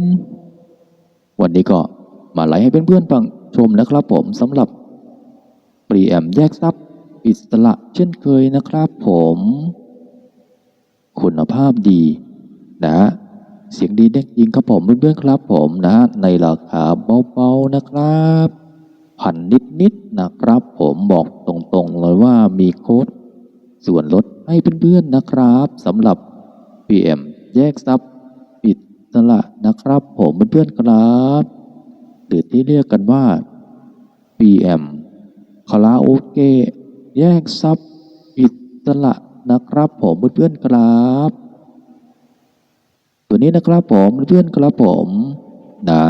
ม วันนี้ก็มาไลฟ์ให้เพื่อนๆฟังชมนะครับผมสำหรับปรีแอมแยกทรัพย์ อิสระเช่นเคยนะครับผม คุณภาพดีนะ เสียงดีเด็กยิงครับผมเพื่อนๆครับผมนะฮะในราคาเบาๆนะครับพันนิดๆนะครับ ผมบอกตรงๆเลยว่ามีโค้ดส่วนลดให้เพื่อนๆนะครับสำหรับ PM แยกทรัพย์ อิสระนะครับผมเพื่อนๆครับหรือที่เรียกกันว่า PM คาราโอเกะแยกทรัพย์อิสระนะครับผมเพื่อนๆครับ ตัวนี้นะครับผมเพื่อนๆครับผมนะ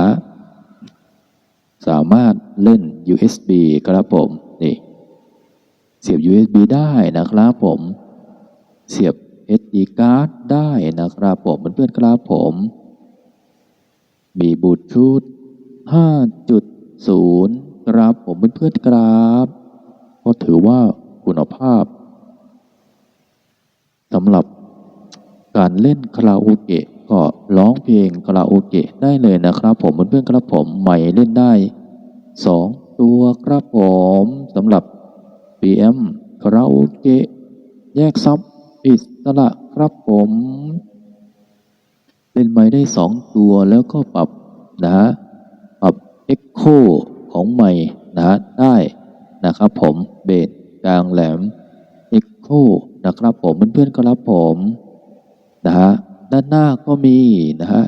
สามารถเล่น USB ครับผมนี่เสียบ USB ได้นะครับผม เสียบ SD card ได้นะครับผมเพื่อนๆครับผม มีบลูทูธ5.0 ครับผมเพื่อนๆครับก็ถือว่าคุณภาพสำหรับการเล่นคาราโอเกะก็ร้องเพลงคาราโอเกะได้เลยนะครับ ผมเพื่อนๆครับผมใหม่เล่นได้สองตัวครับผมสำหรับ PM คาราโอเกะแยกซับอิสระครับผม เล่นไม้ได้สองตัวแล้วก็ปรับนะฮะปรับ Echo ของไม้นะฮะได้นะครับผมเบสกลางแหลม Echo นะครับผมเพื่อนๆครับผมนะฮะด้านหน้าก็มีนะฮะ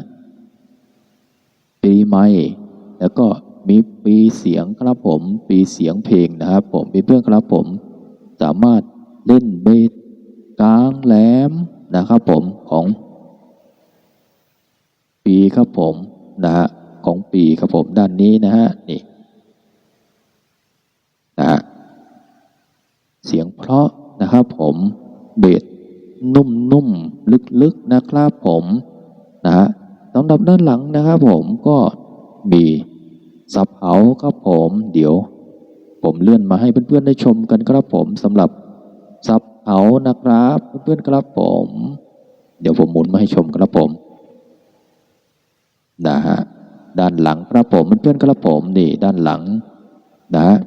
ปีไม้แล้วก็มีปีเสียงครับผม ปีเสียงเพลงนะครับผมเพื่อนๆครับผม สามารถเล่นเบสกลางแหลมนะครับผมของ ปีครับผมนะฮะของปีครับผมด้านนี้นะฮะนี่นะฮะเสียงเพราะนะครับผมเบสนุ่มๆลึกๆนะครับผมนะฮะสำหรับด้านหลังนะครับผมก็มีซับเฮาครับผมเดี๋ยว ผมเลื่อนมาให้เพื่อนๆได้ชมกันครับผมสำหรับซับเฮานะครับ เพื่อนๆครับผม เดี๋ยวผมหมุนมาให้ชมครับผม นะฮะด้านหลังครับผมเพื่อนๆครับผมนี่ด้านหลังนะฮะ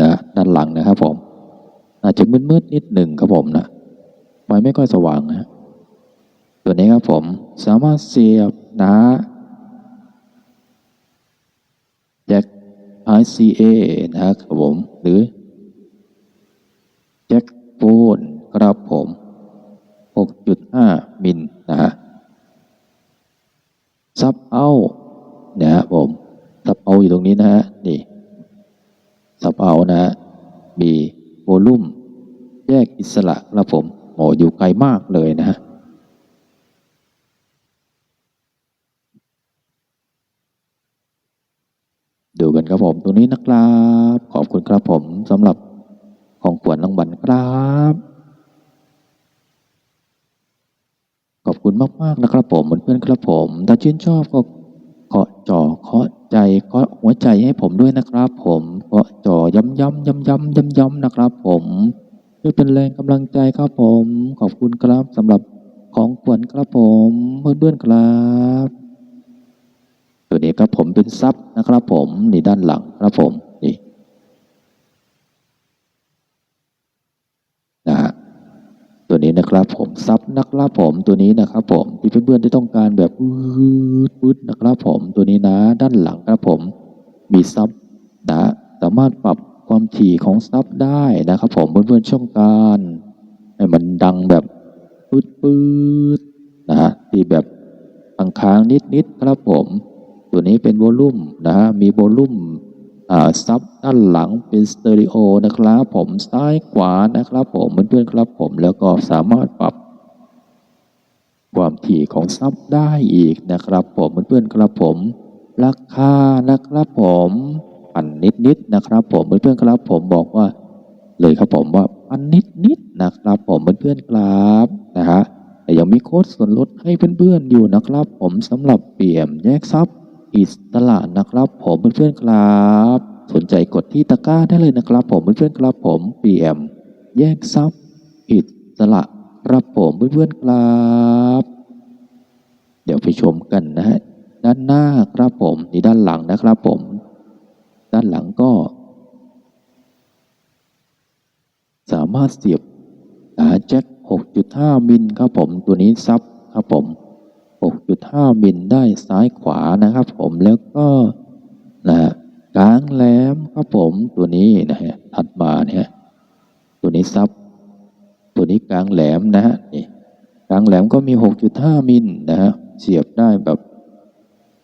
นะด้านหลังนะครับผมอาจจะมืดๆนิดหนึ่งครับผมนะไฟไม่ค่อยสว่างนะตัวนี้ครับผมสามารถเสียบนะแจ็ค RCA นะครับผม หรือแจ็คโฟนครับผม 6.5 มิลนะฮะ ซับเอานะฮะผมซับเอาอยู่ตรงนี้นะฮะนี่ซับเอานะฮะมีโวลุ่มแยกอิสระครับผมโอ้อยู่ไกลมากเลยนะฮะดูกันครับผมตรงนี้นะครับ ขอบคุณครับผมสำหรับของขวัญรางวัลครับ ขอบ คุณมากๆนะครับผมเพื่อนๆครับผม ถ้าชื่นชอบก็เคาะจ่อเคาะใจเคาะหัวใจให้ผมด้วยนะครับ ผมเคาะจ่อย้ำย้ำย้ำย้ำย้ำย้ำนะครับ ผมเพื่อเป็นแรงกำลังใจครับผม ขอบคุณครับสำหรับของขวัญครับผมเพื่อนๆครับตัวนี้ครับผมเป็นซับนะครับผมในด้านหลังครับผมนี่นะฮะ ตัว นะครับ ผมซับนะครับผมตัวนี้นะครับ ผมที่เพื่อนๆที่ต้องการแบบวืดวืดนะครับ ผมตัวนี้นะ ด้านหลังครับผม มีซับนะสามารถปรับความถี่ของซับได้นะครับ ผมเพื่อนๆช่องการให้มันดังแบบปืดปืดนะฮะที่แบบค้างๆนิดๆครับผม ตัวนี้เป็นโวลูมนะฮะมีโวลูมอ่า ซับด้านหลังเป็นสเตอริโอนะครับผมซ้ายขวานะครับผมเพื่อนๆครับผมแล้วก็สามารถปรับความถี่ของซับได้อีกนะครับ ผมเพื่อนๆครับผม ราคานะครับผมพันนิดๆนะครับ ผมเพื่อนๆครับผมบอกว่า เลยครับผมว่าพันนิดๆนะครับ ผมเพื่อนๆครับนะฮะแต่ยังมีโค้ดส่วนลดให้เพื่อนๆอยู่นะครับ ผมสำหรับเปี่ยมแยกซับ อิสระนะครับผมเพื่อนๆครับ สนใจกดที่ตะกร้าได้เลยนะครับ ผมเพื่อนๆครับผม PM แยกซับอิสระครับผมเพื่อนๆครับ เดี๋ยวไปชมกันนะฮะด้านหน้าครับผมนี่ด้านหลังนะครับผม ด้านหลังก็ สามารถเสียบขาแจ็ค6.5 มิลครับผมตัวนี้ซับครับผม 6.5 มิลได้ซ้ายขวานะครับ ผมแล้วก็นะกลางแหลมครับผมตัวนี้นะฮะถัดมาเนี่ยตัวนี้ซับ ตัวนี้กลางแหลมนะฮะนี่กลางแหลมก็มี 6.5 มิลนะฮะเสียบได้แบบ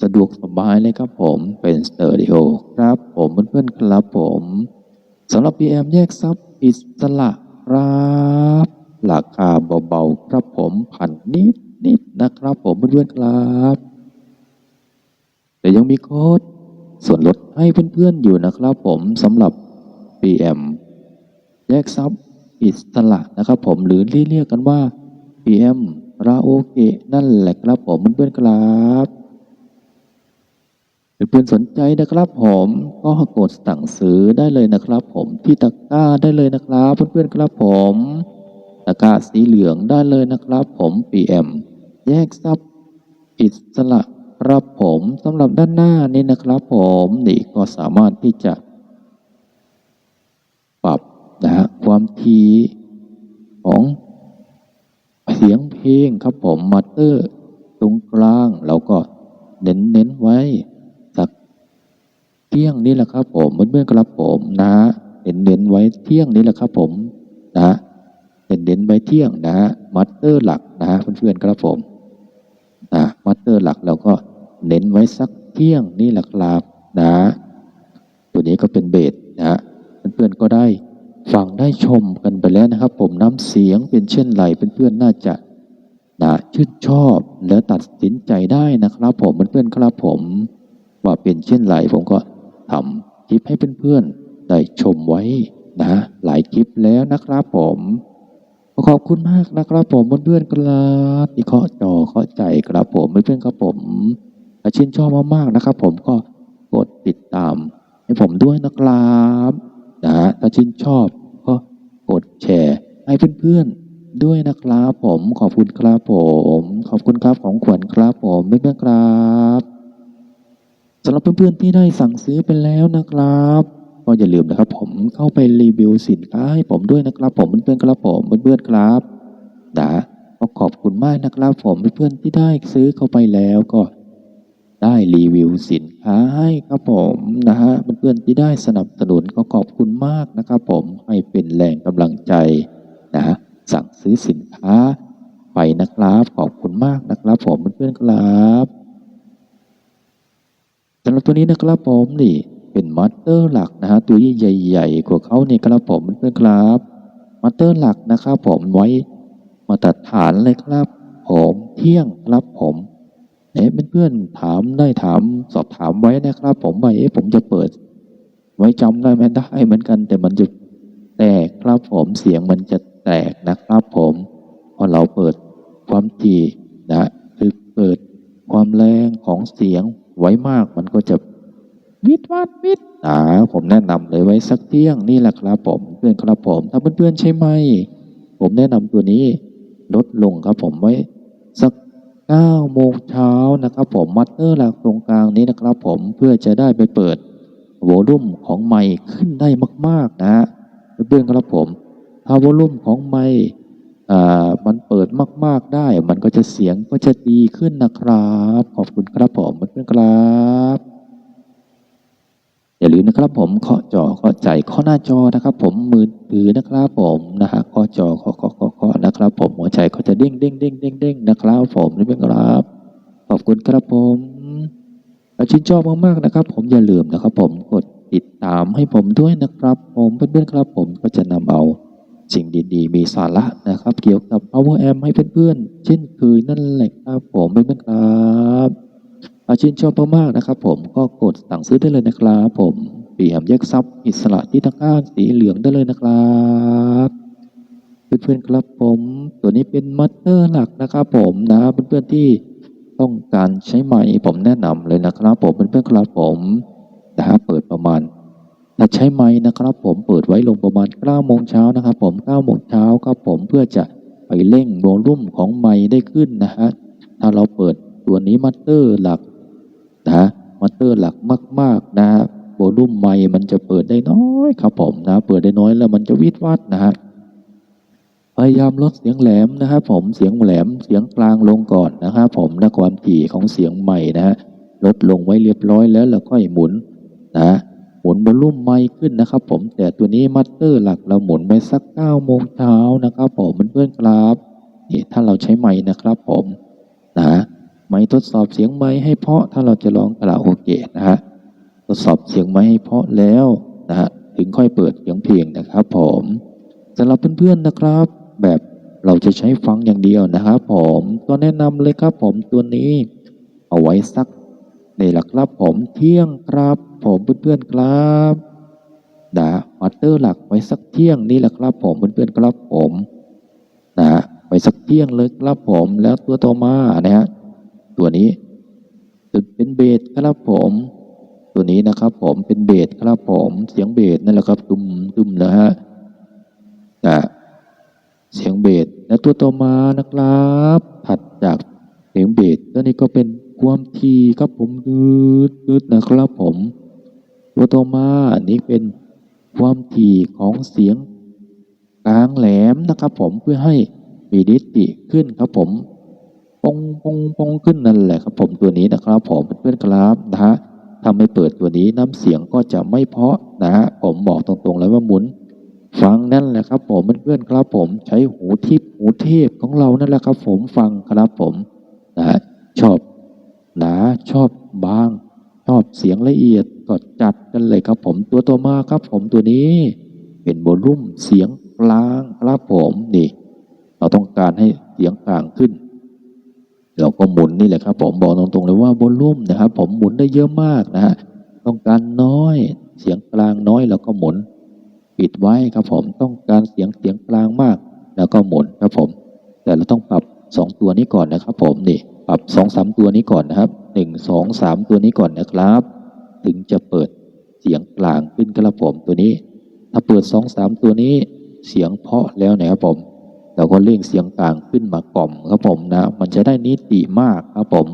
สะดวกสบายเลยครับผมเป็นสเตอริโอครับผมเพื่อนๆครับผมสำหรับ PM แยกซับอิสระครับราคาเบาๆครับผมพันนิด นิดนะครับผมเพื่อนๆครับ แต่ยังมีโค้ดส่วนลดให้เพื่อนๆอยู่นะครับผมสำหรับ PM แยกซับอิสระนะครับผมหรือที่เรียกกันว่า PM ราโอเกะนั่นแหละครับผมเพื่อนๆครับเพื่อนสนใจนะครับผมก็กดสั่งซื้อได้เลยนะครับ ผมที่ตะกร้าได้เลยนะครับ เพื่อนๆครับผมตะกร้าสีเหลืองได้เลยนะครับ ผม PM แยกซับอิสระครับผมสำหรับด้านหน้านี่นะครับผมนี่ก็สามารถที่จะ ปรับนะฮะความถี่ของเสียงเพลงครับผมมาเตอร์ตรงกลางเราก็เน้นเน้นไว้สักเที่ยงนี่แหละครับผมเพื่อนๆครับผมนะเน้นเน้นไว้เที่ยงนี่แหละครับผมนะเน้นเน้นไว้เที่ยงนะฮะมาเตอร์หลักนะฮะเพื่อนๆครับผม นะมาสเตอร์หลักเราก็เน้นไว้สักเที่ยงนี่แหละครับนะตัวนี้ก็เป็นเบสนะเพื่อนๆก็ได้ฟังได้ชมกันไปแล้วนะครับ ผมน้ำเสียงเป็นเช่นไรเพื่อนๆน่าจะนะชื่นชอบและตัดสินใจได้นะครับ ผมเพื่อนๆครับผม ว่าเป็นเช่นไรผมก็ทำคลิปให้เพื่อนๆได้ชมไว้นะหลายคลิปแล้วนะครับผม ขอขอบคุณมากนะครับผมเพื่อนๆครับที่เคาะจอเคาะใจครับผมเพื่อนๆครับผมถ้าชื่นชอบมากๆนะครับ ผมก็กดติดตาม ให้ผมด้วยนะครับนะฮะถ้าชื่นชอบก็กดแชร์ให้เพื่อนๆด้วยนะครับ ผมขอบคุณครับผม ขอบคุณครับของขวัญครับ ผมเพื่อนๆครับสำหรับเพื่อนๆที่ได้สั่งซื้อไปแล้วนะครับ ก็อย่าลืมนะครับ ผมเข้าไปรีวิวสินค้าให้ผมด้วยนะครับ ผมเพื่อนๆครับผมเพื่อนๆครับนะก็ขอบคุณมากนะครับ ผมเพื่อนๆที่ได้ซื้อเข้าไปแล้วก็ได้รีวิวสินค้าให้ครับผมนะฮะเพื่อนๆที่ได้สนับสนุนก็ขอบคุณมากนะครับ ผมให้เป็นแรงกำลังใจนะฮะสั่งซื้อสินค้าไปนะครับ ขอบคุณมากนะครับ ผมเพื่อนๆครับสำหรับตัวนี้นะครับผมนี่ เป็นมัตเตอร์หลักนะฮะตัวใหญ่ๆกว่าเขาเนี่ครับผมเพื่อนๆครับมัตเตอร์หลักนะครับผมไว้มาตรฐานเลยครับ ผมเที่ยงครับผมเอ๊ะเพื่อนๆถามได้ถามสอบถามไว้นะครับ ผมว่าเอ๊ะผมจะเปิด ไว้จำได้ไหมได้เหมือนกัน แต่มันจะแตกครับผมเสียงมันจะแตกนะครับ ผมพอเราเปิดความถี่นะคือเปิดความแรงของเสียงไว้มากมันก็จะ วิดวัดวิดนะผมแนะนำเลยไว้สักเที่ยงนี่แหละครับผมเพื่อนครับผม ถ้าเพื่อนๆใช่ไหม ผมแนะนำตัวนี้ลดลงครับผมไว้สัก9โมงเช้านะครับผมมัตเตอร์หลักตรงกลางนี้นะครับผมเพื่อจะได้ไปเปิดโวลูมของไมค์ขึ้นได้มาก ๆ นะฮะเพื่อนครับผม ถ้าโวลูมของไมค์อ่ามันเปิดมาก ๆได้ มันก็จะเสียงก็จะดีขึ้นนะครับ ขอบคุณครับผมเพื่อนครับ อย่าลืมนะครับผมเคาะจอเคาะใจเคาะหน้าจอนะครับ ผมมือถือนะครับผมนะฮะเคาะจอเคาะเคาะเคาะเคาะนะครับ ผมหัวใจก็จะเด้งเด้งเด้งเด้งเด้งนะครับผมนี่เป็นครับขอบคุณครับผมชื่นชอบมากๆนะครับ ผมอย่าลืมนะครับ ผมกดติดตามให้ผมด้วยนะครับ ผมเพื่อนๆครับ ผมก็จะนำเอาสิ่งดีๆ มีสาระนะครับ เกี่ยวกับ Power Amp ให้เพื่อนๆเช่นเคยนั่นแหละครับผมเพื่อนๆครับาชื่นชอบมากๆนะครับ ผมก็กดสั่งซื้อได้เลยนะครับผมเปี่ยมแยกซับอิสระที่ตะกร้าสีเหลืองได้เลยนะครับเพื่อนๆครับผม ตัวนี้เป็นมัตเตอร์หลักนะครับ ผมนะเพื่อนๆที่ต้องการใช้ไมค์ผมแนะนำเลยนะครับผมเพื่อนๆครับผมนะฮะเปิดประมาณถ้าใช้ไมค์นะครับ ผมเปิดไว้ลงประมาณ9โมงเช้านะครับผม9โมงเช้าครับผมเพื่อจะไปเร่งโวลูมของไมค์ได้ขึ้นนะฮะถ้าเราเปิดตัวนี้มัตเตอร์หลัก นะมัตเตอร์หลักมาก ๆ นะโวลูมไมค์มันจะเปิดได้น้อยครับผมนะ เปิดได้น้อยแล้วมันจะวิดวัดนะฮะพยายามลดเสียงแหลมนะครับผมเสียงแหลมเสียงกลางลงก่อนนะครับผมและความถี่ของเสียงใหม่นะฮะลดลงไว้เรียบร้อยแล้วเราค่อยหมุนนะหมุนวอลลุ่มไมค์ขึ้นนะครับ ผมแต่ตัวนี้มัตเตอร์หลักเราหมุนไปสักเก้าโมงเช้านะครับผมเพื่อนๆครับนี่ถ้าเราใช้ไมค์นะครับผมนะ ไมค์ทดสอบเสียงไมค์ให้เพาะถ้าเราจะร้องคาราโอเกะนะฮะทดสอบเสียงไม้ให้เพาะแล้วนะฮะถึงค่อยเปิดเสียงเพลงนะครับผมสำหรับเพื่อนๆนะครับ แบบเราจะใช้ฟังอย่างเดียวนะครับผมก็แนะนำเลยครับผมตัวนี้ เอาไว้สักในหละครับผมเที่ยงครับ ผมเพื่อนๆครับนะมัตเตอร์หลักไว้สักเที่ยงนี่แหละครับผมเพื่อนๆครับผมนะไว้สักเที่ยงเลยครับผมแล้วตัวต่อมานะฮะ ตัวนี้จะเป็นเบสครับผม ตัวนี้นะครับ ผมเป็นเบสครับผม เสียงเบสนั่นแหละครับ ตุ้มตุ้มนะฮะนะเสียงเบสและตัวต่อมานะครับ ถัดจากเสียงเบสตัวนี้ก็เป็นความถี่ครับผมยืดยืดนะครับผม ตัวต่อมาอันนี้เป็นความถี่ของเสียงกลางแหลมนะครับ ผมเพื่อให้มีดิสติขึ้นครับผม ปงปงปงขึ้นนั่นแหละครับผมตัวนี้นะครับ ผมเพื่อนๆครับนะฮะถ้าไม่เปิดตัวนี้น้ำเสียงก็จะไม่เพาะนะฮะผมบอกตรงๆเลยว่าหมุน ฟังนั่นแหละครับ ผมเพื่อนๆครับ ผมใช้หูทิพหูเทพของเรานั่นแหละครับ ผมฟังครับผมนะฮะชอบหนาชอบบาง ชอบเสียงละเอียดก็จัดกันเลยครับ ผมตัวต่อมาครับ ผมตัวนี้ เป็นโวลุ่มเสียงกลางครับผมนี่ เราต้องการให้เสียงกลางขึ้น เราก็หมุนนี่แหละครับผมบอกตรงๆเลยว่าโวลุ่มนะครับ ผมหมุนได้เยอะมากนะฮะต้องการน้อย เสียงกลางน้อยเราก็หมุน ปิดไว้ครับผมต้องการเสียงเสียงกลางมาก แล้วก็หมุนครับผม แต่เราต้องปรับสองตัวนี้ก่อนนะครับ ผมนี่ปรับสองสามตัวนี้ก่อนนะครับหนึ่งสองสามตัวนี้ก่อนนะครับ ถึงจะเปิดเสียงกลางขึ้นครับผมตัวนี้ ถ้าเปิดสองสามตัวนี้เสียงเพาะแล้วนะครับผม เราก็เร่งเสียงกลางขึ้นมากล่อมครับผมนะ มันจะได้นิติมากครับผม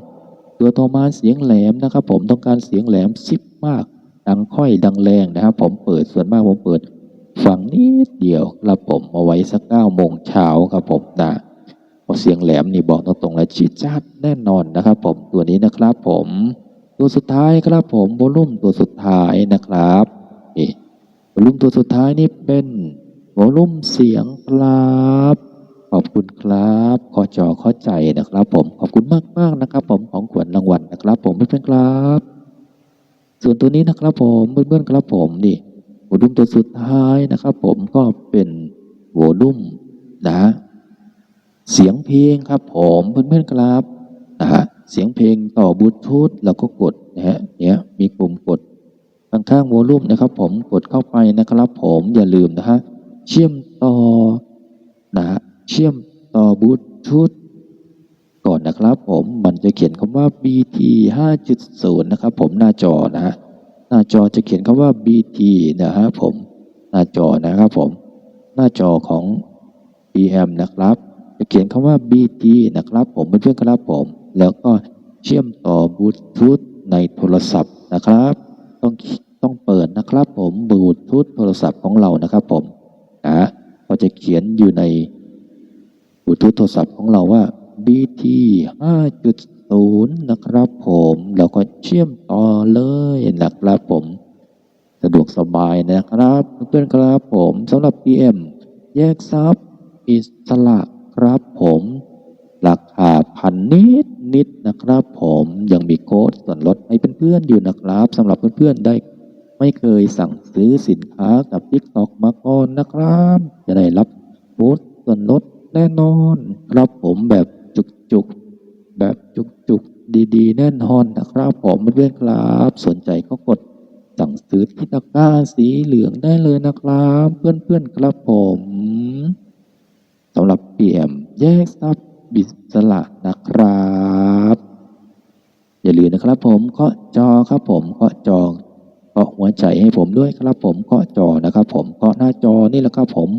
ตัวต่อมาเสียงแหลมนะครับ ผมต้องการเสียงแหลมซิบมาก ดังค่อยดังแรงนะครับ ผมเปิดส่วนมากผมเปิดฝั่งนิดเดียวครับผมเอาไว้สักเก้าโมงเช้าครับผมนะเพราเสียงแหลมนี่บอกตรงๆเลยชิดจัดแน่นอนนะครับ ผมตัวนี้นะครับ ผม ตัวสุดท้ายครับผมโวลุ่มตัวสุดท้ายนะครับนี่โวลุ่มตัวสุดท้ายนี่เป็นโวลุ่มเสียงครับ ขอบคุณครับขอจอเข้าใจนะครับ ผมขอบคุณมากมากนะครับ ผมของขวัญรางวัลนะครับ ผมเพื่อนๆครับ ส่วนตัวนี้นะครับ ผมเพื่อนๆครับผมนี่โวลุ่มตัวสุดท้ายนะครับ ผมก็เป็นโวลุ่มนะเสียงเพลงครับ ผมเพื่อนๆครับนะฮะเสียงเพลงต่อบลูทูธเราก็กดนะฮะเนี่ยมีปุ่มกดข้างๆโวลุ่มนะครับ ผมกดเข้าไปนะครับ ผมอย่าลืมนะฮะเชื่อมต่อนะฮะ เชื่อมต่อบลูทูธก่อนนะครับ ผมมันจะเขียนคำว่า BT 5.0 นะครับ ผมหน้าจอนะฮะหน้าจอจะเขียนคำว่า BT นะฮะผมหน้าจอนะครับผม หน้าจอของ PM นะครับ จะเขียนคำว่า BT นะครับ ผมเพื่อนๆครับผม แล้วก็เชื่อมต่อบลูทูธในโทรศัพท์นะครับ ต้องต้องเปิดนะครับ ผมบลูทูธโทรศัพท์ของเรานะครับ ผมนะก็จะเขียนอยู่ใน ลูทูธโทรศัพท์ของเราว่า BT 5.0 นะครับผมแล้วก็เชื่อมต่อเลยนะครับผม สะดวกสบายนะครับเพื่อนครับผมสำหรับ PM แยกซับอิสระครับผม ราคาพันนิดนิดนะครับผมยังมีโค้ดส่วนลดให้เพื่อนๆอยู่นะครับสำหรับเพื่อนๆได้ไม่เคยสั่งซื้อสินค้ากับ TikTok มาก่อนนะครับ จะได้รับโค้ดส่วนลด แน่นอนครับผมแบบจุกๆ แบบจุกๆ ดีๆ แน่นอนนะครับผมเพื่อนๆครับ สนใจก็กดสั่งซื้อที่ตะกร้าสีเหลืองได้เลยนะครับ เพื่อนๆครับผมสำหรับ PM แยกทรัพย์บิสละนะครับ อย่าลืมนะครับผมเคาะจอครับผมเคาะจอเคาะหัวใจให้ผมด้วยครับผมเคาะจอนะครับ ผมเคาะหน้าจอนี่แหละครับผม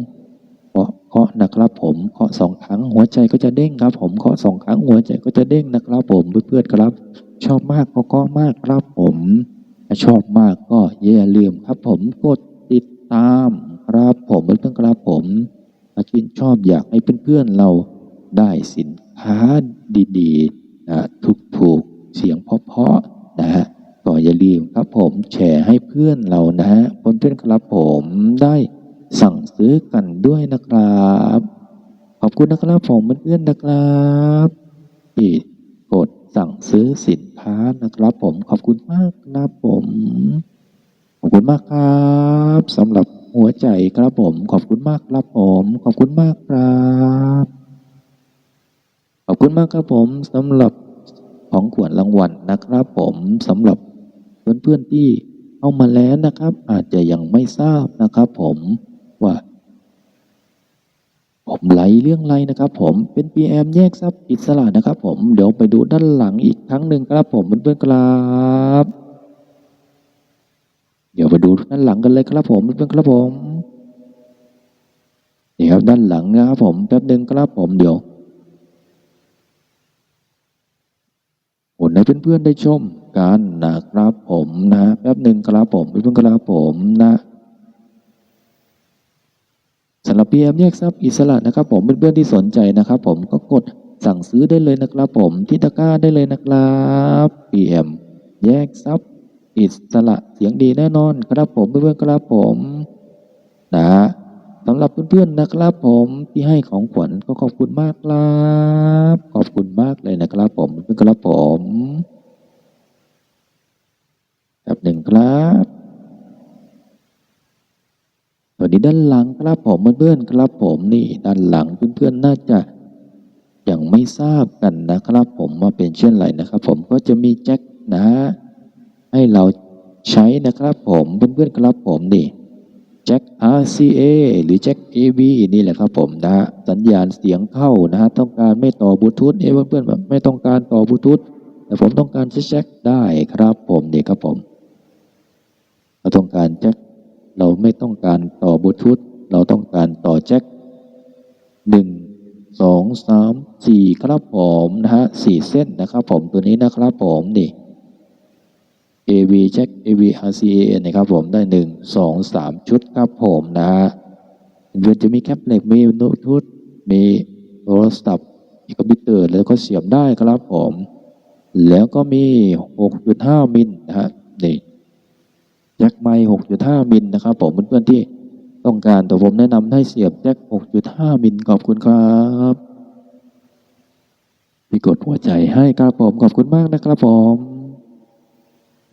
เคาะนะครับผมเคาะสองครั้งหัวใจก็จะเด้งครับ ผมเคาะสองครั้งหัวใจก็จะเด้งนะครับผมเพื่อนๆครับ ชอบมากก็เคาะมากครับผมถ้าชอบมากก็อย่าลืมครับ ผมกดติดตามครับผมเพื่อนๆครับผมถ้าชื่นชอบอยากให้เพื่อนๆเราได้สินค้าดีๆนะถูกๆเสียงเพาะๆนะฮะก็อย่าลืมครับผมแชร์ให้เพื่อนเรานะฮะเพื่อนๆครับผมได้ สั่งซื้อกันด้วยนะครับ ขอบคุณนะครับผมเพื่อนๆนะครับที่กดสั่งซื้อสินค้านะครับ ผมขอบคุณมากครับผมขอบคุณมากครับสำหรับหัวใจครับผม ขอบคุณมากครับผม ขอบคุณมากครับขอบคุณมากครับผมสำหรับของขวัญรางวัลนะครับ ผมสำหรับเพื่อนๆที่เข้ามาแล้วนะครับ อาจจะยังไม่ทราบนะครับ ผม ว่า ผมไหลเรื่องไรนะครับผมเป็น PM แยกทรัพย์อิสระนะครับผมเดี๋ยวไปดูด้านหลังอีกครั้งหนึ่งครับผมเพื่อนๆครับ เดี๋ยวไปดูด้านหลังกันเลยครับผมเพื่อนๆครับผมนี่ครับด้านหลังนะครับผมแป๊บหนึ่งครับผมเดี๋ยวผลให้เพื่อนๆได้ชมกันนะครับผมนะแป๊บหนึ่งครับผมเพื่อนๆครับผมนะ สำหรับ PM แยกทรัพย์อิสระนะครับ ผมเพื่อนๆที่สนใจนะครับ ผมก็กดสั่งซื้อได้เลยนะครับ ผมที่ตะกร้าได้เลยนะครับ PM แยกทรัพย์อิสระเสียงดีแน่นอนครับผมเพื่อนๆครับผมนะสำหรับเพื่อนๆนะครับผมที่ให้ของขวัญก็ขอบคุณมากครับ ขอบคุณมากเลยนะครับ ผมเพื่อนๆครับผมแบบหนึ่งครับ วัสดีด้านหลังครับผมเพื่อนๆครับผมนี่ด้านหลังเพื่อนๆน่าจะยังไม่ทราบกันนะครับ ผมว่าเป็นเช่นไรนะครับ ผมก็จะมีแจ็คนะให้เราใช้นะครับ ผมเพื่อนๆครับผมนี่แจ็ค RCA หรือแจ็ค AV นี่แหละครับผมนะสัญญาณเสียงเข้านะฮะต้องการไม่ต่อบลูทูธเอ้เพื่อนๆแบบไม่ต้องการต่อบลูทูธแต่ผมต้องการใช้แจ็คได้ครับผมนี่ครับผมเราต้องการแจ็ค เราไม่ต้องการต่อบลูทูธเราต้องการต่อแจ็คหนึ่งสองสามสี่ครับผมนะฮะสี่เส้นนะครับผมตัวนี้นะครับผมนี่ AV แจ็ค AV RCA นะครับผมได้หนึ่งสองสามชุดครับผมนะฮะเพื่อนจะมีแคปเหล็กมีบลูทูธมีโทรศัพท์มีคอมพิวเตอร์แล้วก็เสียบได้ครับผม แล้วก็มี 6.5 มิลนะฮะ แจ็คไมค์6.5มิลนะครับผมเพื่อนๆที่ต้องการแต่ผมแนะนำให้เสียบแจ็ค6.5มิลขอบคุณครับมีกดหัวใจให้ครับผมขอบคุณมากนะครับผม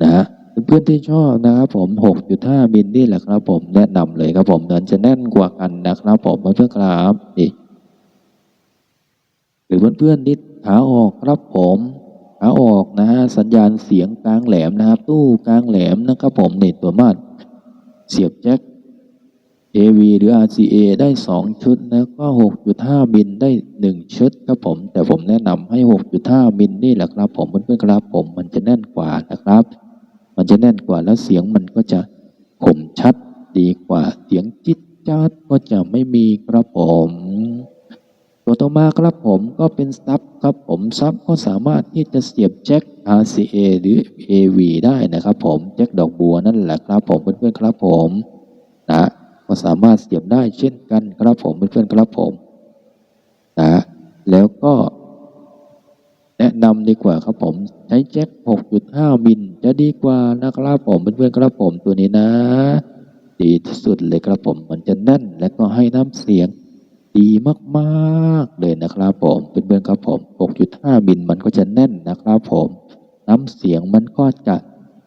นะเพื่อนๆที่ชอบนะครับผม 6.5 มิลนี่แหละครับผมแนะนำเลยครับผมมันจะแน่นกว่ากันนะครับผมเพื่อนๆครับนี่หรือเพื่อนๆนิดขาออกครับผม ขาออกนะฮะสัญญาณเสียงกลางแหลมนะครับตู้กลางแหลมนะครับผมเนี่ตัวมาดเสียบแจ็ค AV หรือ RCA ได้ 2 ชุดแล้วก็ 6.5 มิลได้ 1 ชุดครับผม แต่ผมแนะนำให้ 6.5 มิลนี่แหละครับผมเพื่อนๆครับผมมันจะแน่นกว่านะครับ มันจะแน่นกว่าแล้วเสียงมันก็จะคมชัดดีกว่าเสียงจิตจัดก็จะไม่มีครับผม ตัวต่อมาครับผมก็เป็นซับครับผมซับก็สามารถที่จะเสียบแจ็ค RCA หรือ AV ได้นะครับผมแจ็คดอกบัวนั่นแหละครับผมเพื่อนๆครับผมนะก็สามารถเสียบได้เช่นกันครับผมเพื่อนๆครับผมนะแล้วก็แนะนำดีกว่าครับผมใช้แจ็ค 6.5 มิลจะดีกว่านะครับผมเพื่อนๆครับผมตัวนี้นะ ดีที่สุดเลยครับผมมันจะแน่นและก็ให้น้ำเสียง ดีมากๆเลยนะครับผมเพื่อนๆครับผม 6.5 มิลมันก็จะแน่นนะครับผม น้ำเสียงมันก็จะ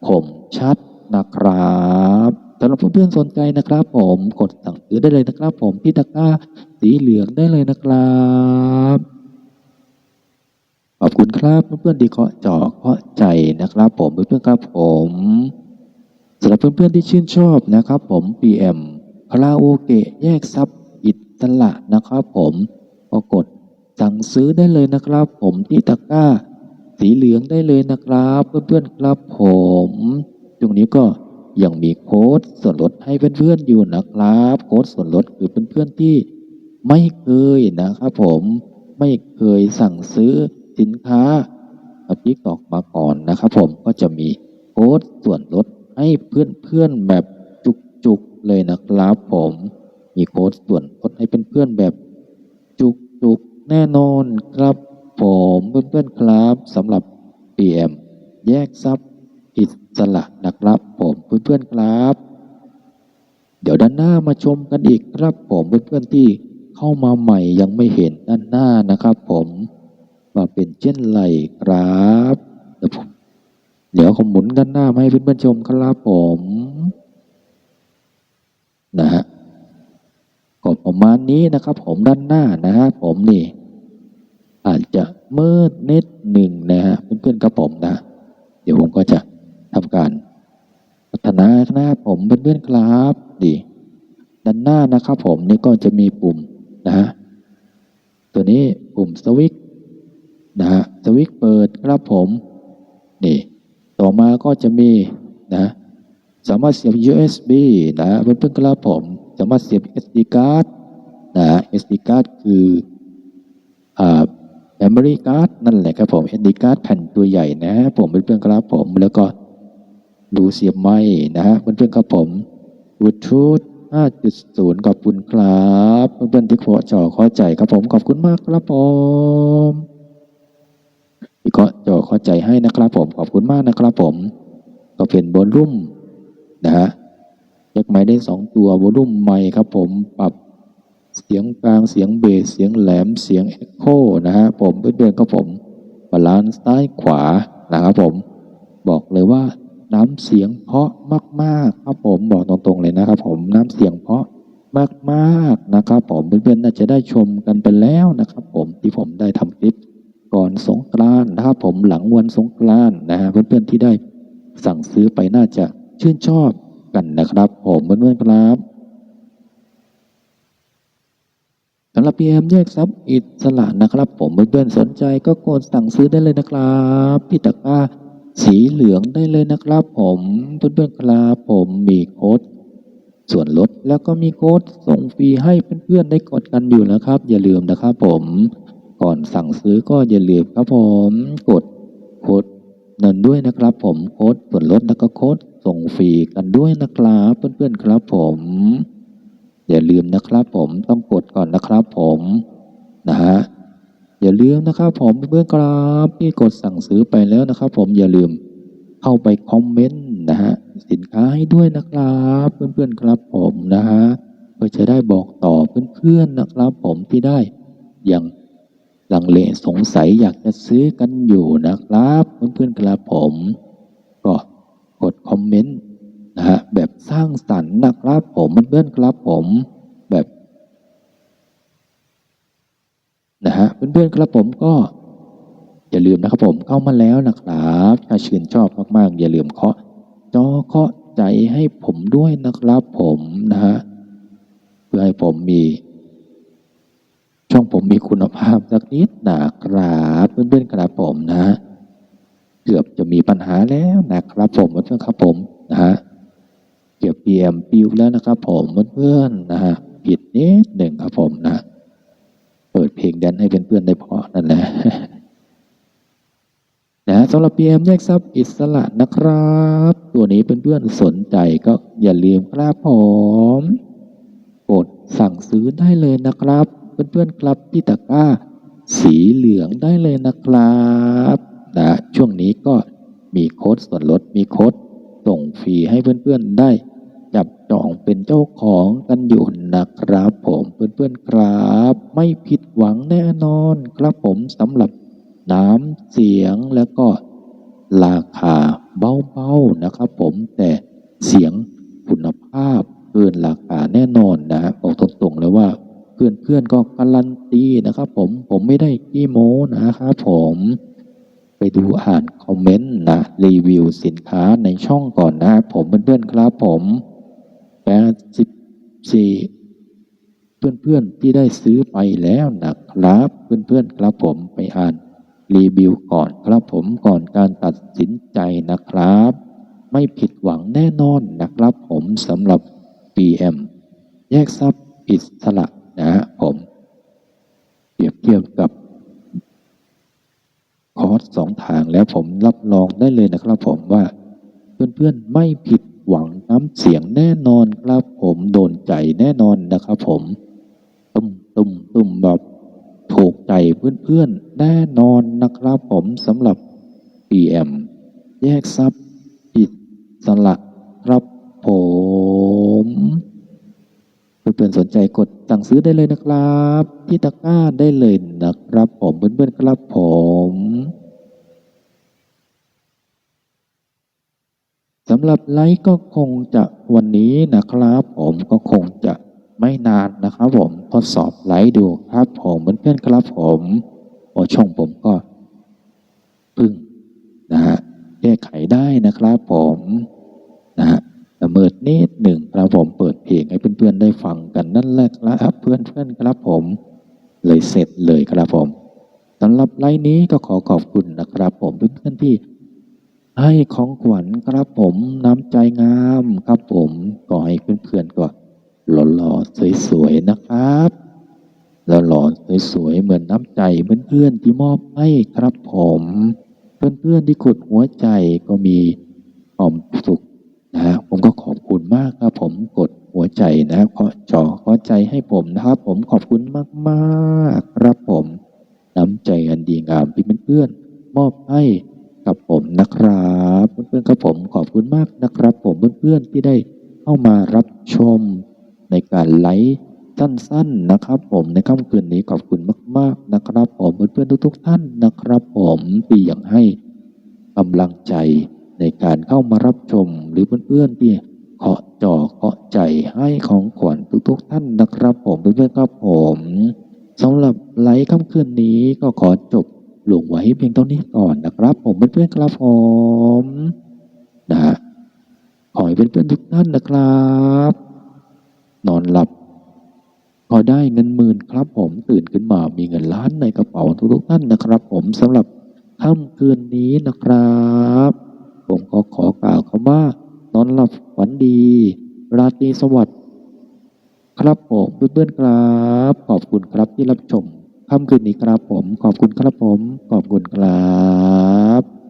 คมชัดนะครับสำหรับเพื่อนๆสนใจนะครับผมกดสั่งซื้อได้เลยนะครับผมที่ตะกร้าสีเหลืองได้เลยนะครับขอบคุณครับเพื่อนๆที่เคาะจอเคาะใจนะครับ ผมเพื่อนๆครับผมสำหรับเพื่อนๆที่ชื่นชอบนะครับ ผม PM คาราโอเกะแยกซับ อิสระนะครับผมก็กดสั่งซื้อได้เลยนะครับ ผมที่ตะกร้า สีเหลืองได้เลยนะครับ เพื่อนๆครับผม ตรงนี้ก็ยังมีโค้ดส่วนลดให้เพื่อนๆอยู่นะครับ โค้ดส่วนลดคือเพื่อนๆที่ไม่เคยนะครับผมไม่เคยสั่งซื้อสินค้ากับทิกตอกมาก่อนนะครับผมก็จะมีโค้ดส่วนลดให้เพื่อนๆแบบจุกๆเลยนะครับผม มีโค้ดส่วนลดให้เเพื่อนๆแบบจุกๆแน่นอนครับผมเพื่อนๆครับสำหรับ PM แยกทรัพย์อิสระนะครับผมเพื่อนๆครับ เดี๋ยวด้านหน้ามาชมกันอีกครับผมเพื่อนๆที่เข้ามาใหม่ยังไม่เห็นด้านหน้านะครับ ผมว่าเป็นเช่นไรครับเดี๋ยวผมเดี๋ยวผมหมุนด้านหน้ามาให้เพื่อนๆชมครับผม นะฮะ ประมาณนี้นะครับ ผมด้านหน้านะฮะผมนี่ อาจจะมืดนิดหนึ่งนะฮะเพื่อนๆกับผมนะ เดี๋ยวผมก็จะทำการพัฒนาหน้าผมเพื่อนๆครับดีด้านหน้านะครับ ผมนี่ก็จะมีปุ่มนะฮะตัวนี้ปุ่มสวิตช์นะฮะสวิตเปิดครับผมนี่ต่อมาก็จะมีนะสามารถเสียบ USB นะเพื่อนๆครับผม สามารถเสียบ SD card นะ SD card คืออ่า memory card นั่นแหละครับผม SD card แผ่นตัวใหญ่นะผมเพื่อนๆครับผม แล้วก็ดูเสียบไม้นะฮะเพื่อนๆครับผมบลูทูธ5.0 ขอบคุณครับ เพื่อนๆที่ขอจอเข้าใจครับผม ขอบคุณมากครับผมที่ขอจอเข้าใจให้นะครับผม ขอบคุณมากนะครับผม ก็เป็นวอลลุ่มนะฮะ เล็กไม้ได้สองตัววอลุ่มไม้ครับผมปรับเสียงกลางเสียงเบสเสียงแหลมเสียงเอ็กโคนะฮะผมเพื่อนๆครับผมบาลานซ์ซ้ายขวานะครับผม บอกเลยว่าน้ำเสียงเพาะมาก ๆ ครับผมบอกตรงๆเลยนะครับ ผมน้ำเสียงเพาะมากๆนะครับผมเพื่อนๆน่าจะได้ชมกันไปแล้วนะครับ ผมที่ผมได้ทำคลิปก่อนสงกรานนะครับผมหลังวันสงกรานนะฮะเพื่อนๆที่ได้สั่งซื้อไปน่าจะชื่นชอบ กันนะครับ ผมเพื่อนๆครับสำหรับ PM แยกทรัพย์อิสระนะครับ ผมเพื่อนๆสนใจก็กดสั่งซื้อได้เลยนะครับพี่ตะกร้าสีเหลืองได้เลยนะครับ ผมเพื่อนๆครับผมมีโค้ดส่วนลดแล้วก็มีโค้ดส่งฟรีให้เพื่อนๆได้กดกันอยู่นะครับ อย่าลืมนะครับผมก่อนสั่งซื้อก็อย่าลืมครับผมกดโค้ดนั้นด้วยนะครับ ผมโค้ดส่วนลดแล้วก็โค้ด ส่งฟรีกันด้วยนะครับเพื่อนๆครับผม อย่าลืมนะครับผมต้องกดก่อนนะครับผมนะฮะอย่าลืมนะครับผมเพื่อนๆครับที่กดสั่งซื้อไปแล้วนะครับ ผมอย่าลืมเข้าไปคอมเมนต์นะฮะสินค้าให้ด้วยนะครับเพื่อนๆครับผมนะฮะเพื่อจะได้บอกต่อเพื่อนๆนะครับ ผมที่ได้อยังลังเลสงสัยอยากจะซื้อกันอยู่นะครับ เพื่อนๆครับผม ก็ กดคอมเมนต์นะฮะแบบสร้างสรรค์นะครับผมเพื่อนๆครับผมแบบนะฮะเพื่อนๆครับผมก็อย่าลืมนะครับผมเข้ามาแล้วนะครับถ้าชื่นชอบมากๆ อย่าลืมเคาะจอเคาะใจให้ผมด้วยนะครับผมนะฮะเพื่อให้ผมมี ช่องผมมีคุณภาพสักนิดนะครับเพื่อนๆครับผมนะฮะ เกือบจะมีปัญหาแล้วนะครับผมเพื่อนๆครับผมนะฮะเกือบเปียมปิวแล้วนะครับ ผมเพื่อนๆนะฮะผิดนิดหนึ่งครับผมนะเปิดเพลงแดนให้เพื่อนๆได้เพาะนั่นแหละนะสำหรับ PM แยกทรัพย์อิสระนะครับ ตัวนี้เพื่อนๆสนใจก็อย่าลืมครับผมกดสั่งซื้อได้เลยนะครับ เพื่อนๆครับที่ตะกร้า สีเหลืองได้เลยนะครับ นะช่วงนี้ก็มีโค้ดส่วนลดมีโค้ดส่งฟรีให้เพื่อนๆได้ จับจองเป็นเจ้าของกันอยู่นะครับ ผมเพื่อนๆครับ ไม่ผิดหวังแน่นอนครับผมสำหรับน้ำเสียงแล้วก็ราคาเบาๆนะครับ ผมแต่เสียงคุณภาพเกินราคาแน่นอนนะฮะบอกตรงๆเลยว่าเพื่อนๆก็การันตีนะครับ ผมผมไม่ได้ขี้โม้นะครับผม ไปดูอ่านคอมเมนต์นะรีวิวสินค้าในช่องก่อนนะผมเพื่อนๆครับผมแปดสิบสี่เพื่อนๆที่ได้ซื้อไปแล้วนะครับเพื่อนๆครับผมไปอ่านรีวิวก่อนครับผมก่อนการตัดสินใจนะครับ ไม่ผิดหวังแน่นอนนะครับผมสำหรับ PM แยกทรัพย์อิสระนะฮะผม เปรียบเทียบกับ คอร์สสองทางแล้วผมรับรองได้เลยนะครับผมว่าเพื่อนๆไม่ผิดหวังน้ำเสียงแน่นอนครับผมโดนใจแน่นอนนะครับผมตุ้มตุ้มตุ้มแบบถูกใจเพื่อนๆแน่นอนนะครับผมสำหรับ PM แยกซับอิสระครับผม เพื่อนๆสนใจกดสั่งซื้อได้เลยนะครับ ที่ตะกร้าได้เลยนะครับ ผมเพื่อนๆครับผมสำหรับไลฟ์ก็คงจะวันนี้นะครับ ผมก็คงจะไม่นานนะครับ ผมทดสอบไลฟ์ดูครับ ผมเพื่อนๆครับผมโอช่องผมก็พึ่งนะฮะแก้ไขได้นะครับผมนะฮะ มิดนิดหนึ่งครับผมเปิดเพลงให้เพื่อนๆได้ฟังกันนั่นแหละครับเพื่อนๆครับผม เลยเสร็จเลยครับผมสำหรับไลฟ์นี้ก็ขอขอบคุณนะครับ ผมเพื่อนๆที่ให้ของขวัญครับผมน้ำใจงามครับผมก็ให้เพื่อนๆก็หล่อๆสวยๆนะครับแล้วหล่อสวยๆเหมือนน้ำใจเพื่อนๆที่มอบให้ครับผม เพื่อนๆที่กดหัวใจก็มีความสุข นะฮะผมก็ขอบคุณมากครับผมกดหัวใจนะขอจอขอใจให้ผมนะครับ ผมขอบคุณมากๆครับผม น้ำใจอันดีงามที่เพื่อนๆมอบให้กับผมนะครับเพื่อนๆครับผมขอบคุณมากนะครับ ผมเพื่อนๆที่ได้เข้ามารับชมในการไลฟ์สั้นๆนะครับ ผมในค่ำคืนนี้ขอบคุณมาก ๆนะครับ ผมเพื่อนๆทุก ๆ ท่านนะครับ ผมที่ยังให้กำลังใจ ในการเข้ามารับชมหรือเพื่อนๆที่เคาะจอเคาะใจให้ของขวัญทุกๆท่านนะครับผมเพื่อนๆครับผมสำหรับไลฟ์ค่ำคืนนี้ก็ขอจบลงไว้เพียงเท่านี้ก่อนนะครับ ผมเพื่อนๆครับผมนะฮะขอให้เพื่อนๆทุกท่านนะครับ นอนหลับพอได้เงินหมื่นครับ ผมตื่นขึ้นมามีเงินล้านในกระเป๋าทุกๆท่านนะครับ ผมสำหรับค่ำคืนนี้นะครับ ผมก็ขอกล่าวคำว่า นอนหลับฝันดี ราตรีสวัสดิ์ครับผมเพื่อนๆครับ ขอบคุณครับที่รับชมค่ำคืนนี้ครับผม ขอบคุณครับผม ขอบคุณครับ